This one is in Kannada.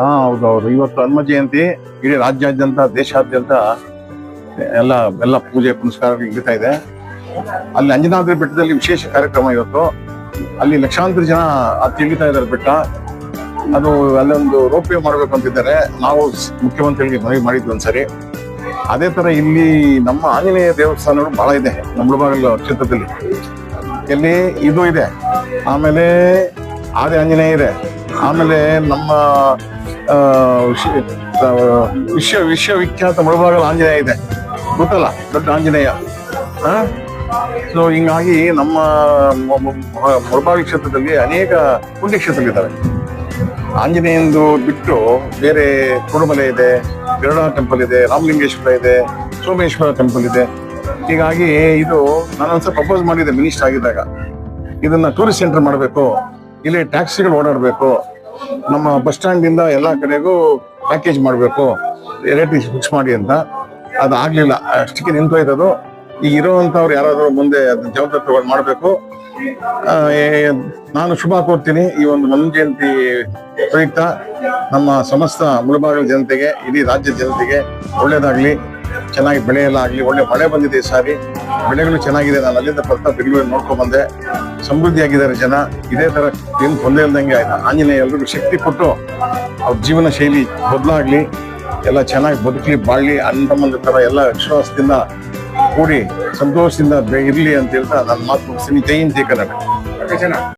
ಹಾ, ಹೌದು ಹೌದು. ಇವತ್ತು ಹನುಮ ಜಯಂತಿ, ಇಡೀ ರಾಜ್ಯಾದ್ಯಂತ, ದೇಶಾದ್ಯಂತ, ಎಲ್ಲ ಎಲ್ಲ ಪೂಜೆ ಪುನಸ್ಕಾರಗಳು ನಡೀತಾ ಇದೆ. ಅಲ್ಲಿ ಅಂಜನಾದ್ರಿ ಬೆಟ್ಟದಲ್ಲಿ ವಿಶೇಷ ಕಾರ್ಯಕ್ರಮ ಇವತ್ತು. ಅಲ್ಲಿ ಲಕ್ಷಾಂತರ ಜನ ಅದು ತಿಳಿತಾ ಇದ್ದಾರೆ ಬೆಟ್ಟ. ಅದು ಅಲ್ಲೊಂದು ರೋಪ್ಯ ಮಾಡ್ಬೇಕು ಅಂತಿದ್ದಾರೆ. ನಾವು ಮುಖ್ಯಮಂತ್ರಿಗಳಿಗೆ ಮನವಿ ಮಾಡಿದ್ವಿ ಒಂದ್ಸರಿ. ಅದೇ ತರ ಇಲ್ಲಿ ನಮ್ಮ ಆಂಜನೇಯ ದೇವಸ್ಥಾನಗಳು ಬಹಳ ಇದೆ, ನಮ್ಮ ಮುಳಬಾಗಿಲು ಕ್ಷೇತ್ರದಲ್ಲಿ. ಇಲ್ಲಿ ಇದು ಇದೆ. ಆಮೇಲೆ ಆದಿ ಆಂಜನೇಯ ಇದೆ ಆಮೇಲೆ ನಮ್ಮ ವಿಶ್ವ, ವಿಶ್ವವಿಖ್ಯಾತ ಮುಳಬಾಗಲ ಆಂಜನೇಯ ಇದೆ. ಗೊತ್ತಲ್ಲ? ದೊಡ್ಡ ಆಂಜನೇಯ. ಸೊ ಹಿಂಗಾಗಿ ನಮ್ಮ ಮು- ಮು- ಮು- ಮುಳಬಾಗಿಲು ಕ್ಷೇತ್ರದಲ್ಲಿ ಅನೇಕ ಪುಣ್ಯಕ್ಷೇತ್ರಗಳಿದ್ದಾವೆ ಆಂಜನೇಯಂದು ಬಿಟ್ಟು ಬೇರೆ ಕುರುಮಲೆ ಇದೆ ಗರುಡ ಟೆಂಪಲ್ ಇದೆ, ರಾಮಲಿಂಗೇಶ್ವರ ಇದೆ, ಸೋಮೇಶ್ವರ ಟೆಂಪಲ್ ಇದೆ. ಹೀಗಾಗಿ ಇದು ನಾನು ಪ್ರಪೋಸ್ ಮಾಡಿದ್ದೆ ಮಿನಿಸ್ಟರ್ ಆಗಿದ್ದಾಗ. ಇದನ್ನ ಟೂರಿಸ್ಟ್ ಸೆಂಟರ್ ಮಾಡಬೇಕು. ಇಲ್ಲಿ ಟ್ಯಾಕ್ಸಿಗಳು ಓಡಾಡಬೇಕು. ನಮ್ಮ ಬಸ್ ಸ್ಟ್ಯಾಂಡಿಂದ ಎಲ್ಲಾ ಕಡೆಗೂ ಪ್ಯಾಕೇಜ್ ಮಾಡಬೇಕು. ರೇಟ್ ಫಿಕ್ಸ್ ಮಾಡಿ ಅಂತ. ಅದು ಆಗಲಿಲ್ಲ. ಅಷ್ಟಕ್ಕೆ ನಿಂತೋಯ್ತದು ಈಗ ಇರೋವಂಥವ್ರು ಯಾರಾದರೂ ಮುಂದೆ ಅದನ್ನ ಜವಾಬ್ದಾರಿ ತಗೊಂಡು ಮಾಡಬೇಕು ನಾನು ಶುಭ ಕೋರ್ತೀನಿ. ಈ ಒಂದು ಮನು ಜಯಂತಿ ಪ್ರಯುಕ್ತ ನಮ್ಮ ಸಮಸ್ತ ಮುಳಬಾಗಿಲು ಜನತೆಗೆ, ಇಡೀ ರಾಜ್ಯ ಜನತೆಗೆ ಒಳ್ಳೇದಾಗ್ಲಿ. ಚೆನ್ನಾಗಿ ಬೆಳೆ ಆಗಲಿ ಆಗ್ಲಿ. ಒಳ್ಳೆ ಮಳೆ ಬಂದಿದೆ ಈ ಸಾರಿ. ಬೆಳೆಗಳು ಚೆನ್ನಾಗಿದೆ. ನಾನು ಅಲ್ಲಿಂದ ಬರ್ತಾ ನೋಡ್ಕೊಂಡ್ ಬಂದೆ. ಸಮೃದ್ಧಿಯಾಗಿದ್ದಾರೆ ಜನ, ಇದೇ ತರ ಏನು ತೊಂದರೆ ಇಲ್ದಂಗೆ ಆಂಜನೇಯ ಎಲ್ರಿಗೂ ಶಕ್ತಿ ಕೊಟ್ಟು ಅವ್ರ ಜೀವನ ಶೈಲಿ ಬದಲಾಗ್ಲಿ, ಎಲ್ಲ ಚೆನ್ನಾಗಿ ಬದುಕಲಿ, ಬಾಳಲಿ, ಅಣ್ಣ ಥರ ತರ ಎಲ್ಲ ವಿಶ್ವಾಸದಿಂದ ಕೂಡಿ, ಸಂತೋಷದಿಂದ ಇರಲಿ ಅಂತ ಹೇಳ್ತಾ ನನ್ನ ಮಾತು ಮುಗಿಸ್ತೀನಿ. ಜೈ ಜೈ ಕರ್ನಾಟಕ.